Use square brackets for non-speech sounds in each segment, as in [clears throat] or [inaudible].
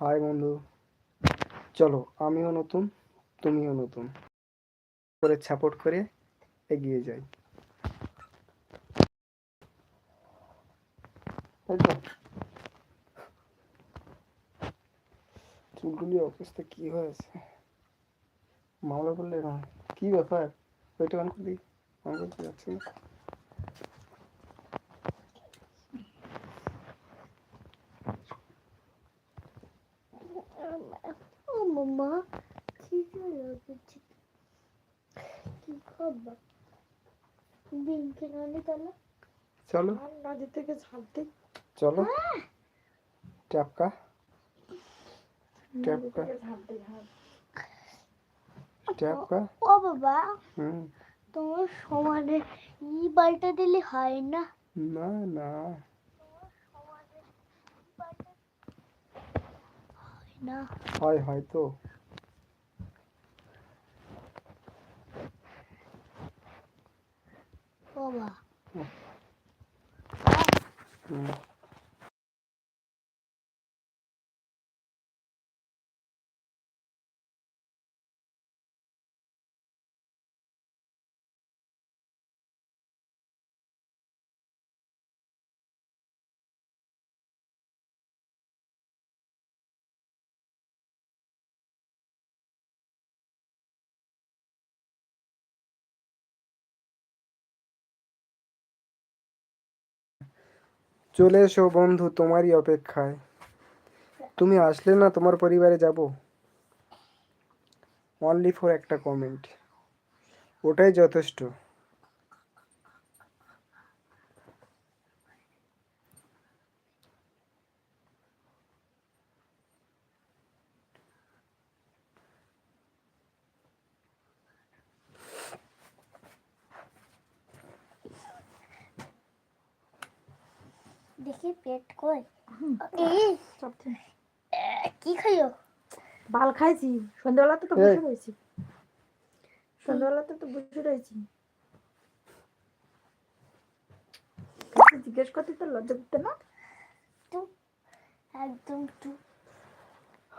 High বন্ধু। চলো, আমিও নতুন, তুমিও নতুন। করে সাপোর্ট করে এগিয়ে যাই। চুলগুলি অবস্থা কি হয়েছে? মামলা করলে না কি ব্যাপার? ওইটা অন করে অন করতে যাচ্ছি না। ও মামা কি লাগছে কি খবর দিন কেন তাহলে চলো। নদী থেকে ছাড়তে চলো। ট্যাপকা। ট্যাপকা। ট্যাপকা। ও বাবা হুম। তোমার সমানে ই বালটা দিলে হয় না? না না। হয় না। হয় হয়তো বাবা হুম চলে এসো বন্ধু, তোমারই অপেক্ষায়। তুমি আসলে না তোমার পরিবারে যাব? অনলি ফর একটা কমেন্ট ওটাই যথেষ্ট দেখি পেট কই? এই কি খাইও? বাল খাইছি। সন্ধ্যাবেলাতে তো বসে রয়েছি। সন্ধ্যাবেলাতে তো বসে রয়েছি। জিজ্ঞেস করতে তো লজ্জা করতে না? তো একদম টু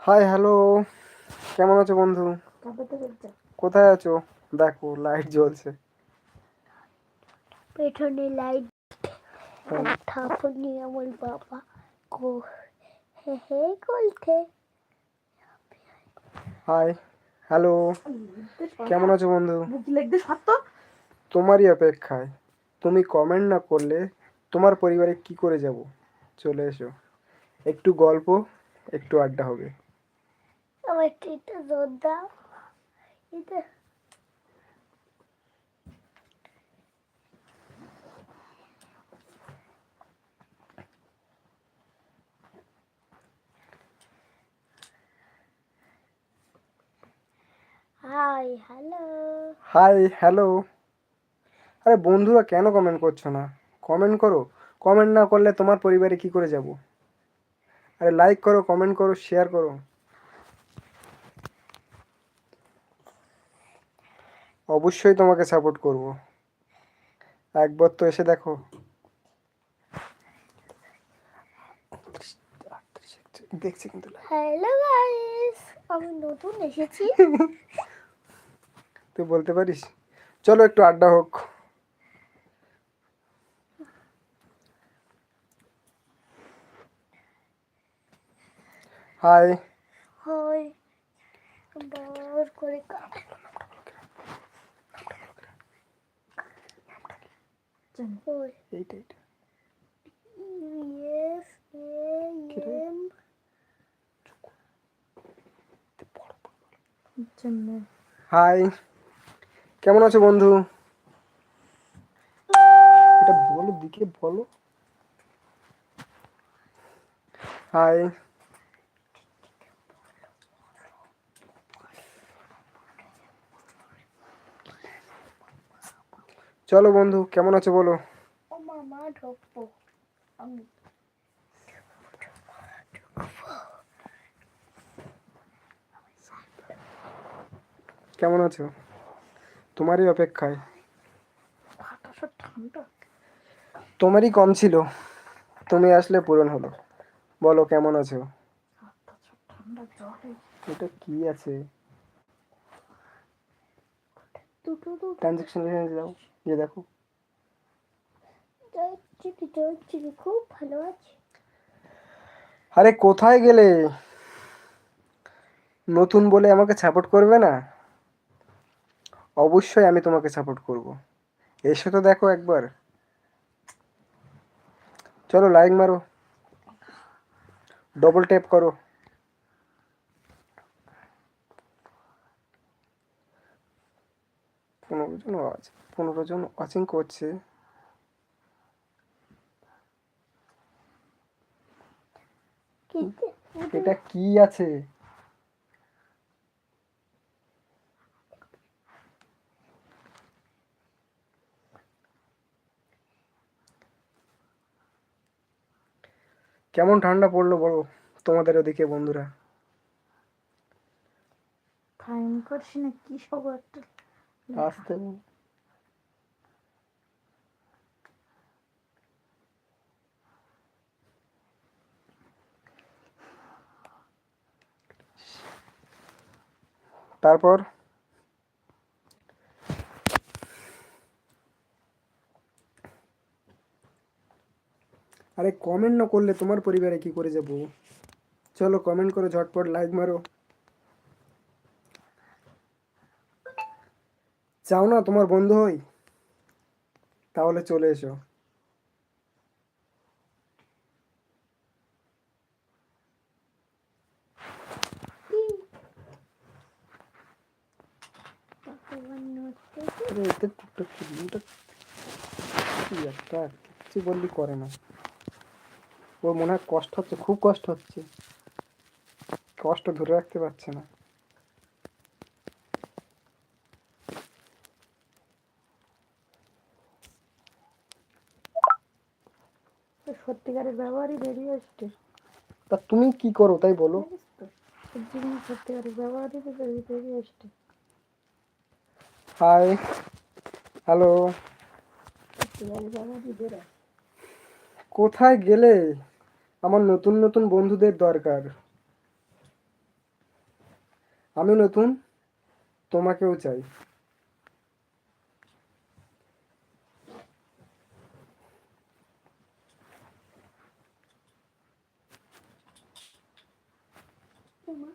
হাই হ্যালো। কেমন আছো বন্ধু? কোথায় আছো? দেখো লাইট জ্বলছে। পেছনে লাইট ঠাকুর নিয়ে আমার বাবা কো হে হে করছে হাই হ্যালো কেমন আছো বন্ধু? বুকি লাগতে সত্য তোমারই অপেক্ষায়। তুমি কমেন্ট না করলে তোমার পরিবারে কি করে যাব? চলে এসো। একটু গল্প একটু আড্ডা হবে। আমার এটা জোর দাও। এটা হাই হ্যালো হাই হ্যালো আরে বন্ধুরা কেন কমেন্ট করছ না? কমেন্ট করো। কমেন্ট না করলে তোমার পরিবারে কি করে যাব? আরে লাইক করো কমেন্ট করো শেয়ার করো। অবশ্যই তোমাকে সাপোর্ট করব। একবার তো এসে দেখো। দেখছি কিন্তু হ্যালো গাইস আমি নতুন এসেছি। [laughs] তুই বলতে পারিস? চলো একটু আড্ডা হোক। হাই। হয় বার করে এইটা এইটা। এম। হাই। কেমন আছো বন্ধু? এটা বলো দিকে বলো। হাই চলো বন্ধু কেমন আছো বলো? ও মামা ঢোকবো। আমি কেমন আছো? তোমারই অপেক্ষায়। তোমারই কম ছিল। তুমি আসলে পূরণ হলো। বলো কেমন আছো। এটা কি আছে? ট্রানজ্যাকশন যে দেখো। খুব ভালো আছে। আরে কোথায় গেলে? নতুন বলে আমাকে সাপোর্ট করবে না? অবশ্যই আমি তোমাকে সাপোর্ট করব। এসে তো দেখো একবার। চলো লাইক মারো। ডবল ট্যাপ করো। পনেরো জন পনেরো জন ওয়াচিং করছে। এটা কি আছে? কেমন ঠান্ডা পড়ল বলো তোমাদের ওদিকে বন্ধুরা? কি সব একটা আসতে তারপর? আরে কমেন্ট না করলে তোমার পরিবারে কি করে যাব? চলো কমেন্ট করো, ঝটপট লাইক মারো। চাও না তোমার বন্ধু হই? তাহলে চলে এসো। টুকটাক কিছু বললি করে না। ওর মনে হয় কষ্ট হচ্ছে খুব কষ্ট হচ্ছে। কষ্ট ধরে রাখতে পারছে না। সত্যিকারের ব্যবহারই বেরিয়ে আসছে। তা তুমি কি করো তাই বলো। সত্যিকারের ব্যবহারই বেরিয়ে আসছে। হাই হ্যালো সত্যিকারের ব্যবহারই বেরোয়। কোথায় গেলে আমার নতুন নতুন বন্ধুদের দরকার? আমি নতুন তোমাকেও চাই তোমার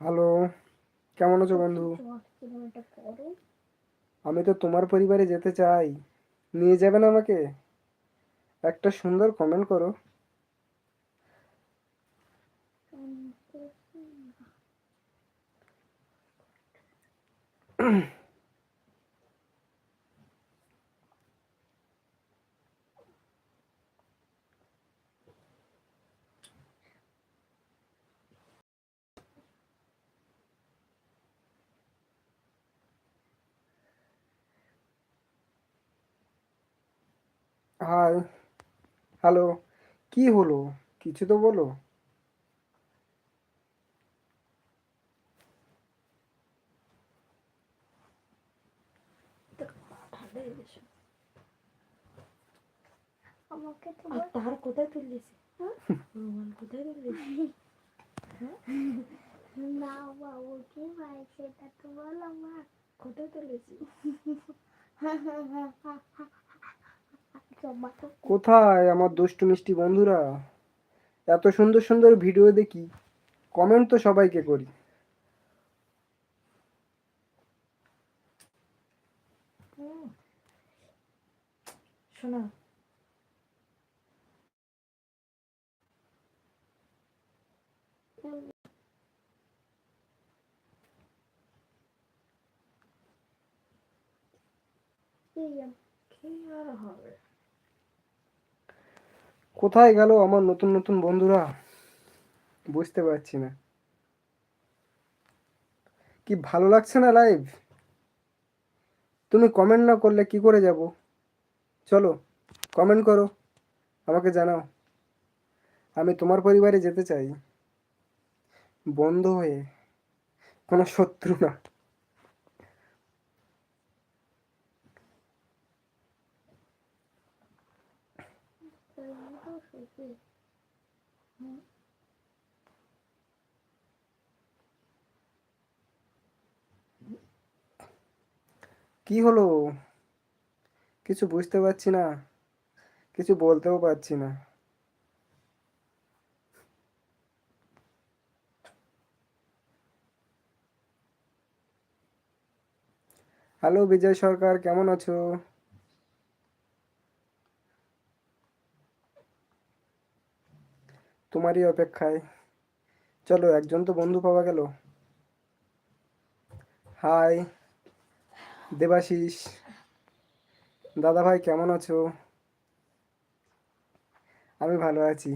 হ্যালো কেমন আছো বন্ধু? কিলোমিটার পরে আমি তো তোমার পরিবারে যেতে চাই। নিয়ে যাবেন আমাকে? একটা সুন্দর কমেন্ট করো। [clears throat] হাই হ্যালো কি হলো? কিছু তো বলো। হয়ে আমাকে তো তার কোথায় তুললিস রুমাল কোথায় তুললিস না বাবু কি ভাই সেটা তো বল আমার। কোথায় তুলেছিস জমা তো কোথায় আমার দুষ্টু মিষ্টি বন্ধুরা? এত সুন্দর সুন্দর ভিডিও দেখি কমেন্ট তো সবাইকে করি। শোনা। কি আর হবে? কোথায় গেল আমার নতুন নতুন বন্ধুরা? বুঝতে পারছি না। কি ভালো লাগছে না লাইভ তুমি কমেন্ট না করলে কি করে যাব? চলো কমেন্ট করো, আমাকে জানাও। আমি তোমার পরিবারে যেতে চাই। বন্ধ হয়ে কোনো শত্রু না। কি হলো? কিছু বুঝতে পারছি না। কিছু বলতেও পারছি না। হ্যালো বিজয় সরকার, কেমন আছো? তোমারই অপেক্ষায়। চলো, একজন তো বন্ধু পাওয়া গেল। হাই দেবাশিস। দাদা ভাই কেমন আছো? আমি ভালো আছি।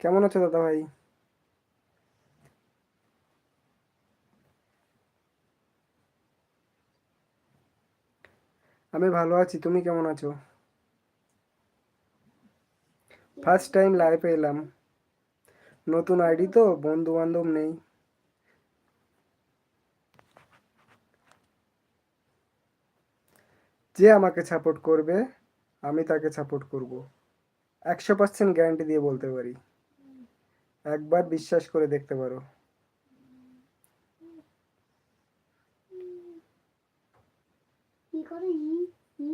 কেমন আছো দাদা ভাই আমি ভালো আছি, তুমি কেমন আছো? ফার্স্ট টাইম লাইভে এলাম। নতুন আইডি তো বন্ধু বান্ধব নেই। যে আমাকে সাপোর্ট করবে, আমি তাকে সাপোর্ট করব। একশো পার্সেন্ট গ্যারান্টি দিয়ে বলতে পারি। একবার বিশ্বাস করে দেখতে পারো। ই করে? ই ই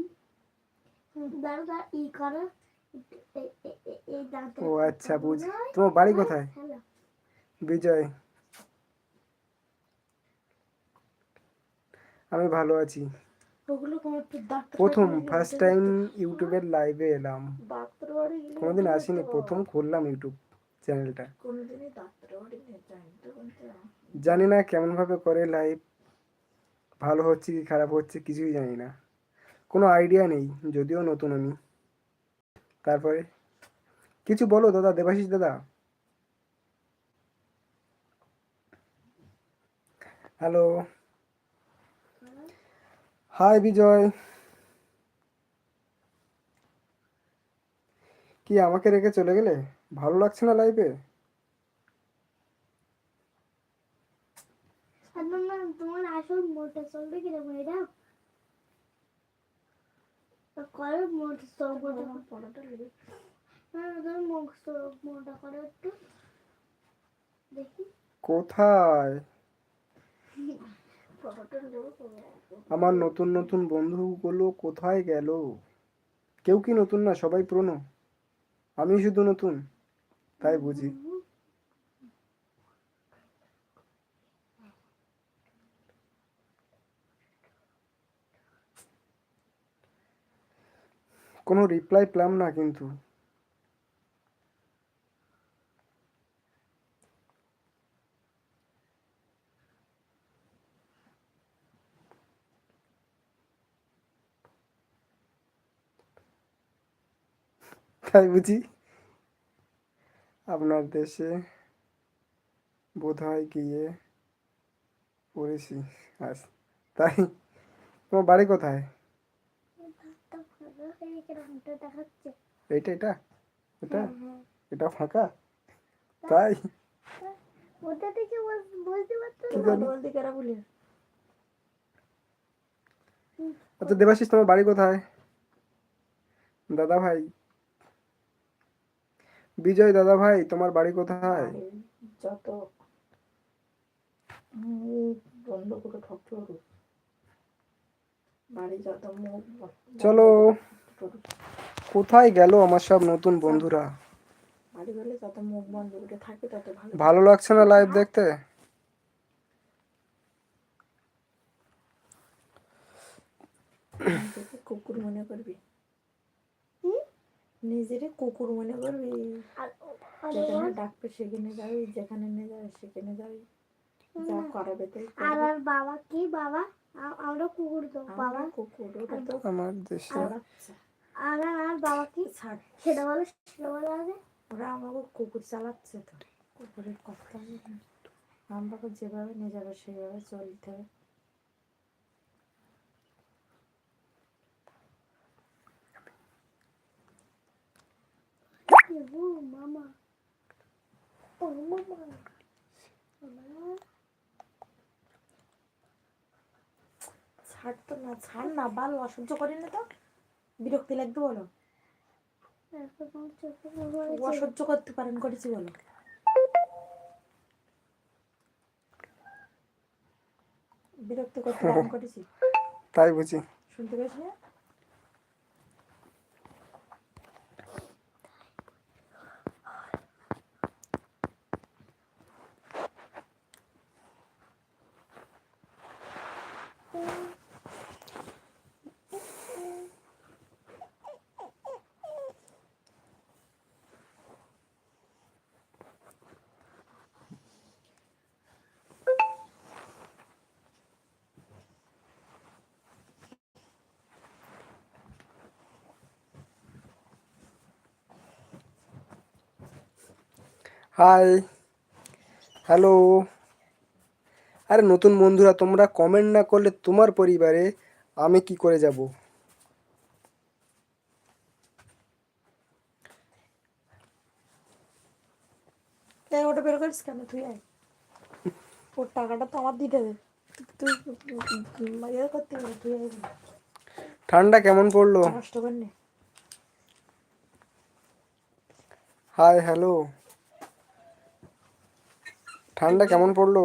দাঁড়া ই করে। ও আচ্ছা বুঝ তোমার বাড়ি কোথায়? বিজয়। আমি ভালো আছি। প্রথম ফার্স্ট টাইম ইউটিউবের লাইভে এলাম। কোনোদিন আসিনি প্রথম খুললাম ইউটিউব চ্যানেলটা জানি না কেমন ভাবে করে লাইভ ভালো হচ্ছে কি খারাপ হচ্ছে কিছুই জানি না। কোনো আইডিয়া নেই যদিও নতুন আমি। তারপরে কিছু বলো দাদা, দেবাশিস দাদা। Hello hi Bijoy. কি আমাকে রেখে চলে গেলে? ভালো লাগছে না লাইফে না তোমার আসল মোটর চলবে কীরকম এটা? করো লেগে মুখ মোটা করো একটু। দেখি। কোথায়? আমার নতুন নতুন বন্ধুগুলো কোথায় গেল? কেউ কি নতুন না? সবাই পুরনো। আমি শুধু নতুন। তাই বুঝি। কোনো রিপ্লাই পেলাম না কিন্তু। তাই বুঝি আপনার দেশে বোধহয় গিয়ে পড়েছি আজ। তাই, তোমার বাড়ি কোথায় তো ভালো এই কিরকমটা দেখাচ্ছে এইটা এটা? এটা এটা ফাঁকা? তাই? ওটা থেকে পারতো না। আচ্ছা দেবাশিস তোমার বাড়ি কোথায়? দাদা ভাই বিজয় দাদা ভাই তোমার বাড়ি কোথায়? যত বন্ধ করে ঠক ঠক বাড়ি যত মুখ বন্ধ চলো। কোথায় গেল আমার সব নতুন বন্ধুরা? ভালো। লাগছে না লাইভ দেখতে? কুকুর মনে করবি। নিজেরে কুকুর মনে করবি। যেখানে ডাকবে সেখানে যাবি যেখানে নিয়ে যাবে সেখানে যাবি। আর বাবা কি বাবা? আমরা কুকুর তো বাবা। কুকুর আমার দেশে আর আর বাবা কি? ওরা আমাকে কুকুর চালাচ্ছে তো। কুকুরের কথা যেভাবে নিয়ে যাবে সেভাবে চলতে হবে। মামা ও মামা। তো না ছাড় না বাল অসহ্য করি না তো। বিরক্তি লাগবে বলো। অসহ্য করতে পারেন করেছি বলো। বিরক্ত করতে পারেন করেছি। তাই বুঝি। শুনতে পেয়েছি হাই হ্যালো আরে নতুন বন্ধুরা তোমরা কমেন্ট না করলে তোমার পরিবারে আমি কি করে যাব? ওটা বের করিস কেন তুই? আয়। ওর টাকাটা তো আমার দিতে দে। তুই ইয়ে করতে তুই ঠান্ডা কেমন পড়ল? নষ্ট হাই হ্যালো ঠান্ডা কেমন পড়ল?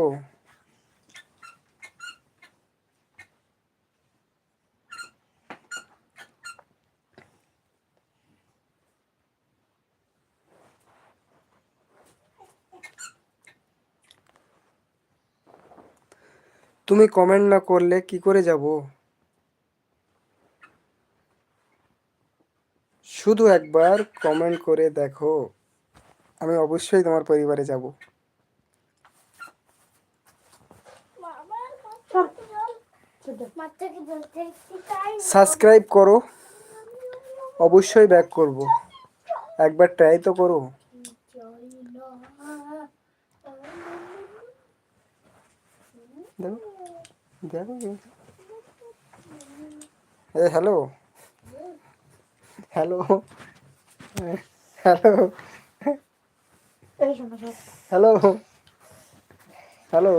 তুমি কমেন্ট না করলে কি করে যাব? শুধু একবার কমেন্ট করে দেখো। আমি অবশ্যই তোমার পরিবারে যাব বাচ্চাকে বলতে একটু টাইম সাবস্ক্রাইব করো। অবশ্যই ব্যাক করব। একবার ট্রাই তো করো। এ hello hello hello hello hello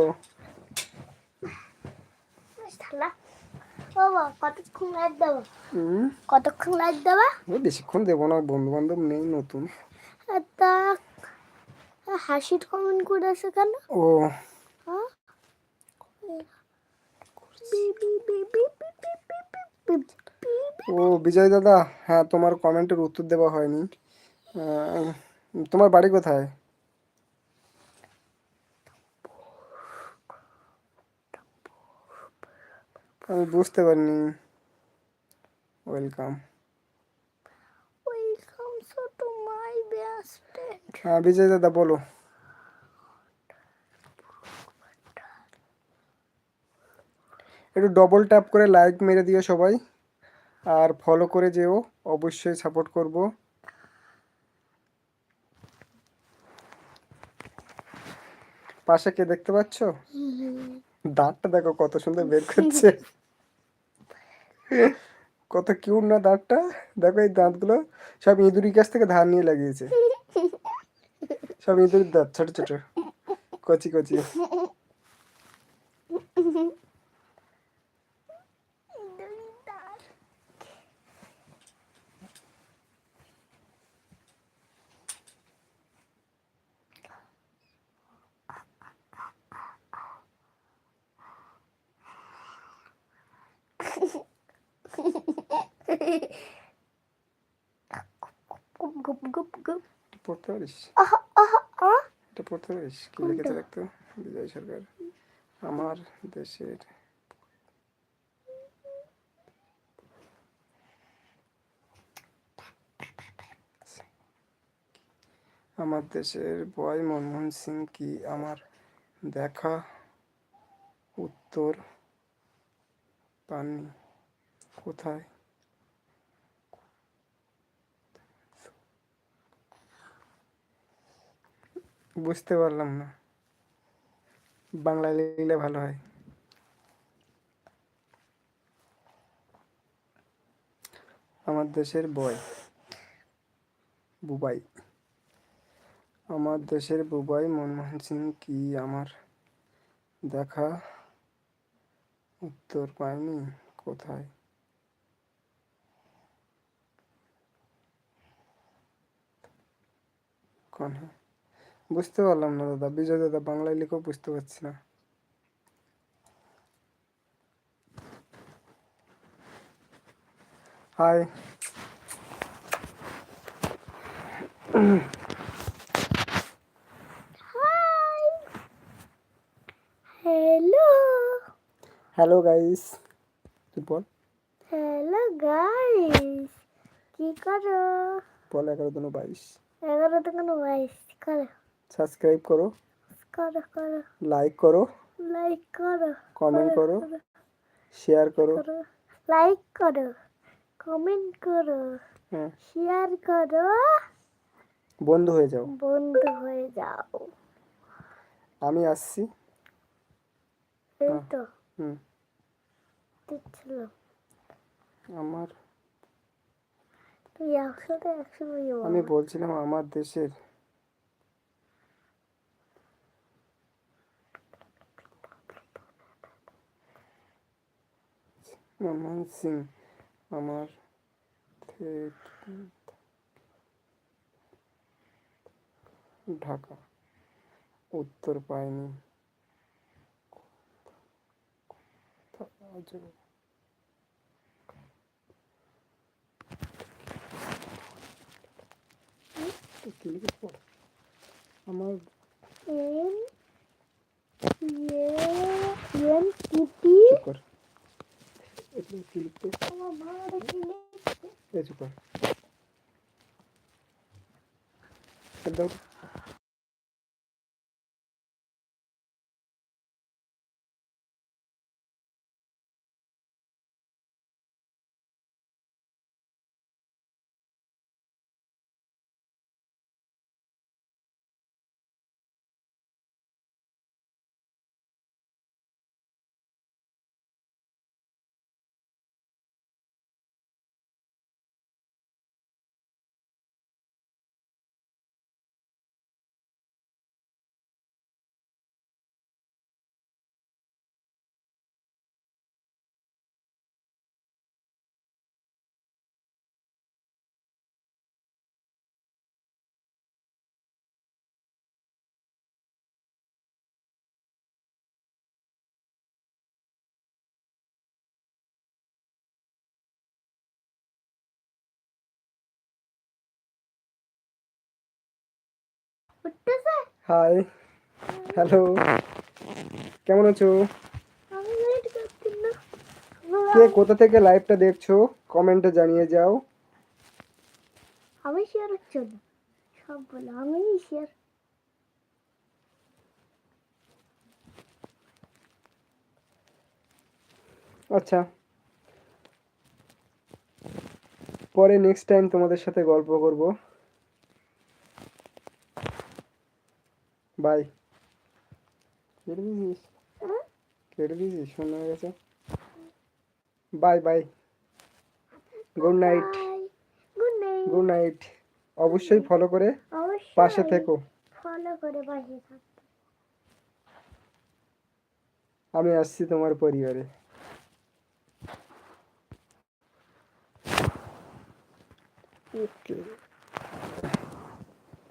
ঠান্ডা বাবা কতক্ষণ লাইট দেবো? কতক্ষণ লাইট দেবা? বেশিক্ষণ দেবো না বন্ধু বান্ধব নেই নতুন। তা হাসির কমেন্ট করেছে কেন? ও। হ্যাঁ? ও বিজয় দাদা হ্যাঁ তোমার কমেন্টের উত্তর দেওয়া হয়নি। তোমার বাড়ি কোথায়? আমি বুঝতে পারিনি। Welcome welcome so to my best friend. হ্যাঁ বিজয় দাদা বলো। একটু ডবল ট্যাপ করে লাইক মেরে দিও সবাই। আর ফলো করে যেও অবশ্যই সাপোর্ট করব। পাশে কে দেখতে পাচ্ছ? দাঁতটা দেখো কত সুন্দর বের করছে। কত কিউট না দাঁতটা? দেখো এই দাঁতগুলো সব ইঁদুরির কাছ থেকে ধান নিয়ে লাগিয়েছে। [laughs] সব ইঁদুরের দাঁত ছোট ছোট। কচি কচি। পারিস এটা পড়তে পারিস কি লিখেছে দেখতো বিজয় সরকার আমার দেশের আমার দেশের বয় মনমোহন সিং কি আমার দেখা উত্তর পাননি কোথায় বুঝতে পারলাম না। বাংলায় লিখলে ভালো হয়। আমার দেশের বয়। বুবাই। আমার দেশের বুবাই মনমোহন সিং কি আমার দেখা উত্তর পায়নি? কোথায়? কোন হ্যাঁ বুঝতে পারলাম না দাদা বিজয় দাদা বাংলায় লিখেও বুঝতে পারছি না। হাই হ্যালো হ্যালো গাইস তুই বল। হ্যালো গাইস কি করো? বল এগারো দুনো বাইশ। এগারো থেকে বাইশ করো? সাবস্ক্রাইব করো করো করো। লাইক করো লাইক করো কমেন্ট করো শেয়ার করো। লাইক করো কমেন্ট করো হ্যাঁ। শেয়ার করো। বন্ধু হয়ে যাও। বন্ধু হয়ে যাও। আমি আসছি। এই হ্যাঁ। তো। হুম। দিচ্ছিল আমার তুই একশোতে একশো আমি বলছিলাম আমার দেশের মনমোহন সিং আমার ঢাকা উত্তর পায়নি আমার এগুলো কি লিখতে আমার ভালো কি লিখছে হাই হ্যালো কেমন আছো? কে কোথা থেকে লাইভটা দেখছ? কমেন্টে জানিয়ে যাও। আমি শেয়ার হচ্ছে না। সব বলো আমি শেয়ার আচ্ছা। পরে নেক্সট টাইম তোমাদের সাথে গল্প করব। বাই কেটে দিয়েছিস কেটে দিয়েছিস শোনা হয়ে গেছে bye bye good night good night অবশ্যই ফলো করে পাশে থেকো। ফলো করে পাশে থাকো। আমি আসছি তোমার পরিবারে। ওকে